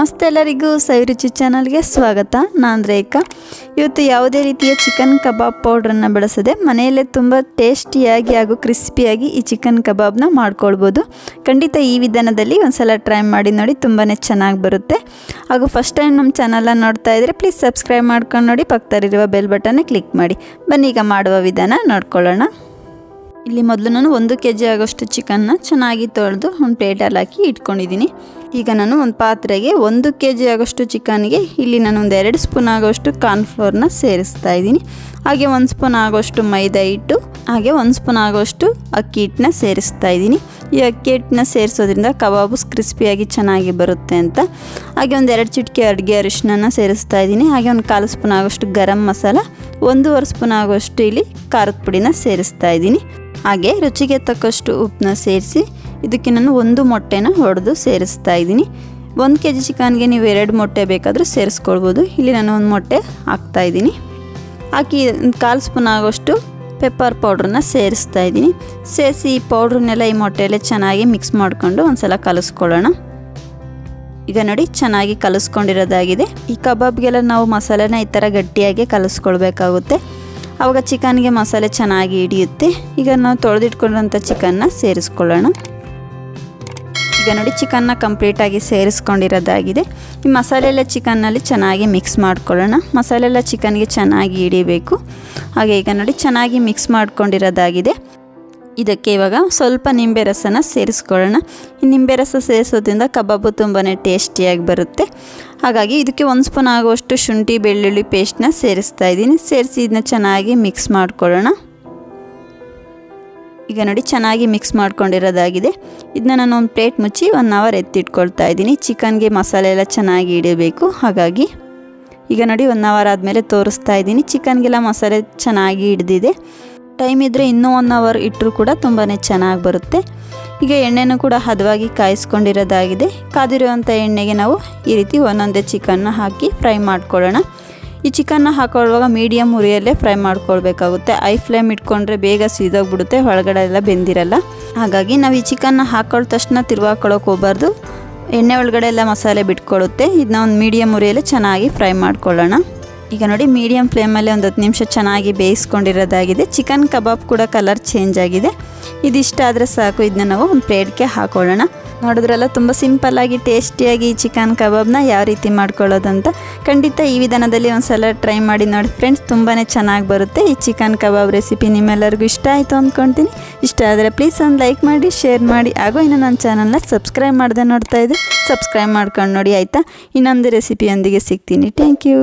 ನಮಸ್ತೆ ಎಲ್ಲರಿಗೂ ಸವಿರುಚಿ ಚಾನಲ್ಗೆ ಸ್ವಾಗತ. ನಾನು ರೇಖಾ. ಇವತ್ತು ಯಾವುದೇ ರೀತಿಯ ಚಿಕನ್ ಕಬಾಬ್ ಪೌಡ್ರನ್ನು ಬಳಸದೆ ಮನೆಯಲ್ಲೇ ತುಂಬ ಟೇಸ್ಟಿಯಾಗಿ ಹಾಗೂ ಕ್ರಿಸ್ಪಿಯಾಗಿ ಈ ಚಿಕನ್ ಕಬಾಬ್ನ ಮಾಡ್ಕೊಳ್ಬೋದು. ಖಂಡಿತ ಈ ವಿಧಾನದಲ್ಲಿ ಒಂದ್ಸಲ ಟ್ರೈ ಮಾಡಿ ನೋಡಿ ತುಂಬಾ ಚೆನ್ನಾಗಿ ಬರುತ್ತೆ. ಹಾಗೂ ಫಸ್ಟ್ ಟೈಮ್ ನಮ್ಮ ಚಾನಲನ್ನು ನೋಡ್ತಾ ಇದ್ದರೆ ಪ್ಲೀಸ್ ಸಬ್ಸ್ಕ್ರೈಬ್ ಮಾಡ್ಕೊಂಡು ನೋಡಿ ಪಕ್ಕದಲ್ಲಿರುವ ಬೆಲ್ ಬಟನ್ನ ಕ್ಲಿಕ್ ಮಾಡಿ. ಬನ್ನಿ ಈಗ ಮಾಡುವ ವಿಧಾನ ನೋಡ್ಕೊಳ್ಳೋಣ. ಇಲ್ಲಿ ಮೊದಲು ನಾನು ಒಂದು ಕೆ ಜಿ ಆಗೋಷ್ಟು ಚಿಕನ್ನ ಚೆನ್ನಾಗಿ ತೊಳೆದು ಒಂದು ಪ್ಲೇಟಲ್ಲಿ ಹಾಕಿ ಇಟ್ಕೊಂಡಿದ್ದೀನಿ. ಈಗ ನಾನು ಒಂದು ಪಾತ್ರೆಗೆ ಒಂದು ಕೆ ಜಿ ಆಗೋಷ್ಟು ಚಿಕನ್ಗೆ, ಇಲ್ಲಿ ನಾನು ಒಂದು ಎರಡು ಸ್ಪೂನ್ ಆಗೋಷ್ಟು ಕಾರ್ನ್ಫ್ಲೋರ್ನ ಸೇರಿಸ್ತಾ ಇದ್ದೀನಿ. ಹಾಗೆ ಒಂದು ಸ್ಪೂನ್ ಆಗೋಷ್ಟು ಮೈದಾ ಹಿಟ್ಟು, ಹಾಗೆ ಒಂದು ಸ್ಪೂನ್ ಆಗೋಷ್ಟು ಅಕ್ಕಿ ಹಿಟ್ಟನ್ನ ಸೇರಿಸ್ತಾ ಇದ್ದೀನಿ. ಈ ಅಕ್ಕಿ ಹಿಟ್ಟನ್ನ ಸೇರಿಸೋದ್ರಿಂದ ಕಬಾಬು ಕ್ರಿಸ್ಪಿಯಾಗಿ ಚೆನ್ನಾಗಿ ಬರುತ್ತೆ ಅಂತ. ಹಾಗೆ ಒಂದು ಎರಡು ಚಿಟಿಕೆ ಅಡುಗೆ ಅರಿಶಿನ ಸೇರಿಸ್ತಾ ಇದ್ದೀನಿ. ಹಾಗೆ ಒಂದು ಕಾಲು ಸ್ಪೂನ್ ಆಗೋಷ್ಟು ಗರಂ ಮಸಾಲ, ಒಂದೂವರೆ ಸ್ಪೂನ್ ಆಗೋಷ್ಟು ಇಲ್ಲಿ ಖಾರದ ಪುಡಿನ ಸೇರಿಸ್ತಾ ಇದ್ದೀನಿ. ಹಾಗೆ ರುಚಿಗೆ ತಕ್ಕಷ್ಟು ಉಪ್ಪನ್ನ ಸೇರಿಸಿ ಇದಕ್ಕೆ ನಾನು ಒಂದು ಮೊಟ್ಟೆನ ಹೊಡೆದು ಸೇರಿಸ್ತಾ ಇದ್ದೀನಿ. ಒಂದು ಕೆ ಜಿ ಚಿಕನ್ಗೆ ನೀವು ಎರಡು ಮೊಟ್ಟೆ ಬೇಕಾದರೂ ಸೇರಿಸ್ಕೊಳ್ಬೋದು. ಇಲ್ಲಿ ನಾನು ಒಂದು ಮೊಟ್ಟೆ ಹಾಕ್ತಾ ಇದ್ದೀನಿ. ಹಾಕಿ ಒಂದು ಕಾಲು ಸ್ಪೂನ್ ಆಗೋಷ್ಟು ಪೆಪ್ಪರ್ ಪೌಡ್ರನ್ನ ಸೇರಿಸ್ತಾ ಇದ್ದೀನಿ. ಸೇರಿಸಿ ಈ ಪೌಡ್ರನ್ನೆಲ್ಲ ಈ ಮೊಟ್ಟೆಯಲ್ಲೇ ಚೆನ್ನಾಗಿ ಮಿಕ್ಸ್ ಮಾಡಿಕೊಂಡು ಒಂದ್ಸಲ ಕಲಿಸ್ಕೊಳ್ಳೋಣ. ಈಗ ನೋಡಿ, ಚೆನ್ನಾಗಿ ಕಲಿಸ್ಕೊಂಡಿರೋದಾಗಿದೆ. ಈ ಕಬಾಬ್ಗೆಲ್ಲ ನಾವು ಮಸಾಲೆನ ಈ ಥರ ಗಟ್ಟಿಯಾಗಿ ಕಲಿಸ್ಕೊಳ್ಬೇಕಾಗುತ್ತೆ. ಆವಾಗ ಚಿಕನ್ಗೆ ಮಸಾಲೆ ಚೆನ್ನಾಗಿ ಹಿಡಿಯುತ್ತೆ. ಈಗ ನಾವು ತೊಳೆದಿಟ್ಕೊಂಡಂಥ ಚಿಕನ್ನ ಸೇರಿಸ್ಕೊಳ್ಳೋಣ. ಈಗ ನೋಡಿ ಚಿಕನ್ನ ಕಂಪ್ಲೀಟಾಗಿ ಸೇರಿಸ್ಕೊಂಡಿರೋದಾಗಿದೆ. ಈ ಮಸಾಲೆ ಎಲ್ಲ ಚಿಕನ್ನಲ್ಲಿ ಚೆನ್ನಾಗಿ ಮಿಕ್ಸ್ ಮಾಡ್ಕೊಳ್ಳೋಣ. ಮಸಾಲೆ ಎಲ್ಲ ಚಿಕನ್ಗೆ ಚೆನ್ನಾಗಿ ಹಿಡಿಬೇಕು. ಹಾಗೆ ಈಗ ನೋಡಿ ಚೆನ್ನಾಗಿ ಮಿಕ್ಸ್ ಮಾಡ್ಕೊಂಡಿರೋದಾಗಿದೆ. ಇದಕ್ಕೆ ಇವಾಗ ಸ್ವಲ್ಪ ನಿಂಬೆ ರಸನ ಸೇರಿಸ್ಕೊಳ್ಳೋಣ. ಈ ನಿಂಬೆ ರಸ ಸೇರಿಸೋದ್ರಿಂದ ಕಬಾಬು ತುಂಬಾ ಟೇಸ್ಟಿಯಾಗಿ ಬರುತ್ತೆ. ಹಾಗಾಗಿ ಇದಕ್ಕೆ ಒಂದು ಸ್ಪೂನ್ ಆಗುವಷ್ಟು ಶುಂಠಿ ಬೆಳ್ಳುಳ್ಳಿ ಪೇಸ್ಟ್ನ ಸೇರಿಸ್ತಾ ಇದ್ದೀನಿ. ಸೇರಿಸಿ ಇದನ್ನ ಚೆನ್ನಾಗಿ ಮಿಕ್ಸ್ ಮಾಡ್ಕೊಳ್ಳೋಣ. ಈಗ ನೋಡಿ ಚೆನ್ನಾಗಿ ಮಿಕ್ಸ್ ಮಾಡ್ಕೊಂಡಿರೋದಾಗಿದೆ. ಇದನ್ನ ನಾನು ಒಂದು ಪ್ಲೇಟ್ ಮುಚ್ಚಿ ಒನ್ ಅವರ್ ಎತ್ತಿಟ್ಕೊಳ್ತಾ ಇದ್ದೀನಿ. ಚಿಕನ್ಗೆ ಮಸಾಲೆ ಎಲ್ಲ ಚೆನ್ನಾಗಿ ಇಡಬೇಕು. ಹಾಗಾಗಿ ಈಗ ನೋಡಿ ಒನ್ ಅವರ್ ಆದಮೇಲೆ ತೋರಿಸ್ತಾ ಇದ್ದೀನಿ. ಚಿಕನ್ಗೆಲ್ಲ ಮಸಾಲೆ ಚೆನ್ನಾಗಿ ಹಿಡ್ದಿದೆ. ಟೈಮ್ ಇದ್ದರೆ ಇನ್ನೂ ಒನ್ ಅವರ್ ಇಟ್ಟರೂ ಕೂಡ ತುಂಬಾ ಚೆನ್ನಾಗಿ ಬರುತ್ತೆ. ಈಗ ಎಣ್ಣೆನೂ ಕೂಡ ಹದವಾಗಿ ಕಾಯಿಸ್ಕೊಂಡಿರೋದಾಗಿದೆ. ಕಾದಿರುವಂಥ ಎಣ್ಣೆಗೆ ನಾವು ಈ ರೀತಿ ಒಂದೊಂದೇ ಚಿಕನ್ನ ಹಾಕಿ ಫ್ರೈ ಮಾಡ್ಕೊಳ್ಳೋಣ. ಈ ಚಿಕನ್ನ ಹಾಕೊಳ್ಳುವಾಗ ಮೀಡಿಯಮ್ ಉರಿಯಲ್ಲೇ ಫ್ರೈ ಮಾಡ್ಕೊಳ್ಬೇಕಾಗುತ್ತೆ. ಐ ಫ್ಲೇಮ್ ಇಟ್ಕೊಂಡ್ರೆ ಬೇಗ ಸೀದೋಗ್ಬಿಡುತ್ತೆ, ಒಳಗಡೆ ಎಲ್ಲ ಬೆಂದಿರಲ್ಲ. ಹಾಗಾಗಿ ನಾವು ಈ ಚಿಕನ್ನ ಹಾಕೊಳ್ಳೋ ತಕ್ಷಣ ತಿರುವಾಕೊಳ್ಳೋಕೆ ಹೋಗ್ಬಾರ್ದು. ಎಣ್ಣೆ ಒಳಗಡೆ ಎಲ್ಲ ಮಸಾಲೆ ಬಿಟ್ಕೊಳ್ಳುತ್ತೆ ಇದನ್ನ ಒಂದು ಮೀಡಿಯಮ್ ಉರಿಯಲ್ಲೇ ಚೆನ್ನಾಗಿ ಫ್ರೈ ಮಾಡ್ಕೊಳ್ಳೋಣ. ಈಗ ನೋಡಿ ಮೀಡಿಯಮ್ ಫ್ಲೇಮಲ್ಲಿ ಒಂದು ಹತ್ತು ನಿಮಿಷ ಚೆನ್ನಾಗಿ ಬೇಯಿಸ್ಕೊಂಡಿರೋದಾಗಿದೆ. ಚಿಕನ್ ಕಬಾಬ್ ಕೂಡ ಕಲರ್ ಚೇಂಜ್ ಆಗಿದೆ. ಇದಿಷ್ಟ ಆದರೆ ಸಾಕು ಇದನ್ನ ನಾವು ಒಂದು ಪ್ಲೇಟ್ಗೆ ಹಾಕೊಳ್ಳೋಣ. ನೋಡಿದ್ರಲ್ಲ ತುಂಬ ಸಿಂಪಲ್ಲಾಗಿ ಟೇಸ್ಟಿಯಾಗಿ ಈ ಚಿಕನ್ ಕಬಾಬ್ನ ಯಾವ ರೀತಿ ಮಾಡ್ಕೊಳ್ಳೋದಂತ. ಖಂಡಿತ ಈ ವಿಧಾನದಲ್ಲಿ ಒಂದು ಸಲ ಟ್ರೈ ಮಾಡಿ ನೋಡಿ ಫ್ರೆಂಡ್ಸ್ ತುಂಬಾ ಚೆನ್ನಾಗಿ ಬರುತ್ತೆ ಈ ಚಿಕನ್ ಕಬಾಬ್ ರೆಸಿಪಿ ನಿಮ್ಮೆಲ್ಲರಿಗೂ ಇಷ್ಟ ಆಯಿತು ಅಂದ್ಕೊಳ್ತೀನಿ ಇಷ್ಟ ಆದರೆ ಪ್ಲೀಸ್ ಒಂದು ಲೈಕ್ ಮಾಡಿ ಶೇರ್ ಮಾಡಿ, ಹಾಗೂ ಇನ್ನು ನನ್ನ ಚಾನಲ್ನ ಸಬ್ಸ್ಕ್ರೈಬ್ ಮಾಡದೆ ನೋಡ್ತಾ ಇದ್ದೆ ಸಬ್ಸ್ಕ್ರೈಬ್ ಮಾಡ್ಕೊಂಡು ನೋಡಿ, ಆಯಿತಾ? ಇನ್ನೊಂದು ರೆಸಿಪಿಯೊಂದಿಗೆ ಸಿಗ್ತೀನಿ. Thank you